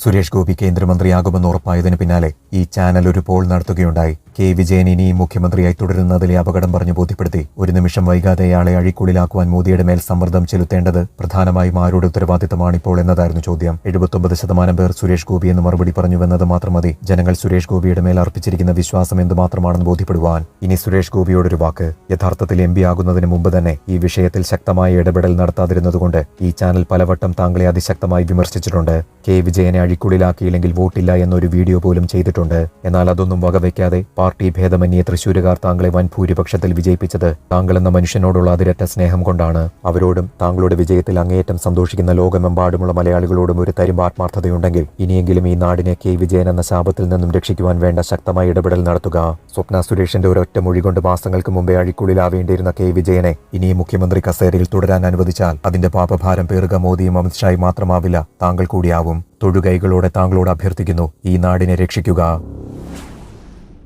സുരേഷ് ഗോപി കേന്ദ്രമന്ത്രിയാകുമെന്ന് ഉറപ്പായതിനു പിന്നാലെ ഈ ചാനൽ ഒരു പോൾ നടത്തുകയുണ്ടായി. കെ വിജയൻ ഇനിയും മുഖ്യമന്ത്രിയായി തുടരുന്നതിലെ അപകടം പറഞ്ഞു ബോധ്യപ്പെടുത്തി. ഒരു നിമിഷം വൈകാതെ അയാളെ അഴിക്കുള്ളിലാക്കുവാൻ മോദിയുടെ മേൽ സമ്മർദ്ദം ചെലുത്തേണ്ടത് പ്രധാനമായും ആരുടെ ഉത്തരവാദിത്തമാണിപ്പോൾ എന്നതായിരുന്നു ചോദ്യം. എഴുപത്തൊമ്പത് ശതമാനം പേർ സുരേഷ് ഗോപി എന്ന് മറുപടി പറഞ്ഞുവെന്നത് മാത്രം മതി. ജനങ്ങൾ സുരേഷ് ഗോപിയുടെ മേൽ അർപ്പിച്ചിരിക്കുന്ന വിശ്വാസം എന്തുമാത്രമാണെന്ന് ബോധ്യപ്പെടുവാൻ. ഇനി സുരേഷ് ഗോപിയോടൊരു വാക്ക്. യഥാർത്ഥത്തിൽ എം പി ആകുന്നതിന് മുമ്പ് തന്നെ ഈ വിഷയത്തിൽ ശക്തമായ ഇടപെടൽ നടത്താതിരുന്നതുകൊണ്ട് ഈ ചാനൽ പലവട്ടം താങ്കളെ അതിശക്തമായി വിമർശിച്ചിട്ടുണ്ട്. കെ വിജയനെ അഴിക്കുള്ളിലാക്കിയില്ലെങ്കിൽ വോട്ടില്ല എന്നൊരു വീഡിയോ പോലും ചെയ്തിട്ടുണ്ട്. എന്നാൽ അതൊന്നും വകവയ്ക്കാതെ പാർട്ടി ഭേദമന്യേ തൃശൂരുകാർ താങ്കളെ വൻ ഭൂരിപക്ഷത്തിൽ വിജയിപ്പിച്ചത് താങ്കൾ എന്ന മനുഷ്യനോടുള്ള അതിരറ്റ സ്നേഹം കൊണ്ടാണ്. അവരോടും താങ്കളുടെ വിജയത്തിൽ അങ്ങേയറ്റം സന്തോഷിക്കുന്ന ലോകമെമ്പാടുമുള്ള മലയാളികളോടും ഒരു തരും ആത്മാർത്ഥതയുണ്ടെങ്കിൽ ഇനിയെങ്കിലും ഈ നാടിനെ കെ വിജയൻ എന്ന ശാപത്തിൽ നിന്നും രക്ഷിക്കുവാൻ വേണ്ട ശക്തമായ ഇടപെടൽ നടത്തുക. സ്വപ്ന സുരേഷിന്റെ ഒരൊറ്റ മൊഴി കൊണ്ട് മാസങ്ങൾക്ക് മുമ്പേ അഴിക്കുള്ളിലാവേണ്ടിയിരുന്ന കെ വിജയനെ ഇനിയും മുഖ്യമന്ത്രി കസേരയിൽ തുടരാൻ അനുവദിച്ചാൽ അതിന്റെ പാപഭാരം പേറുക മോദിയും അമിത്ഷായും മാത്രമാവില്ല. താങ്കൾ കൂടിയാവും. തൊഴുകൈകളോടെ താങ്കളോട് അഭ്യർത്ഥിക്കുന്നു. ഈ നാടിനെ രക്ഷിക്കുക.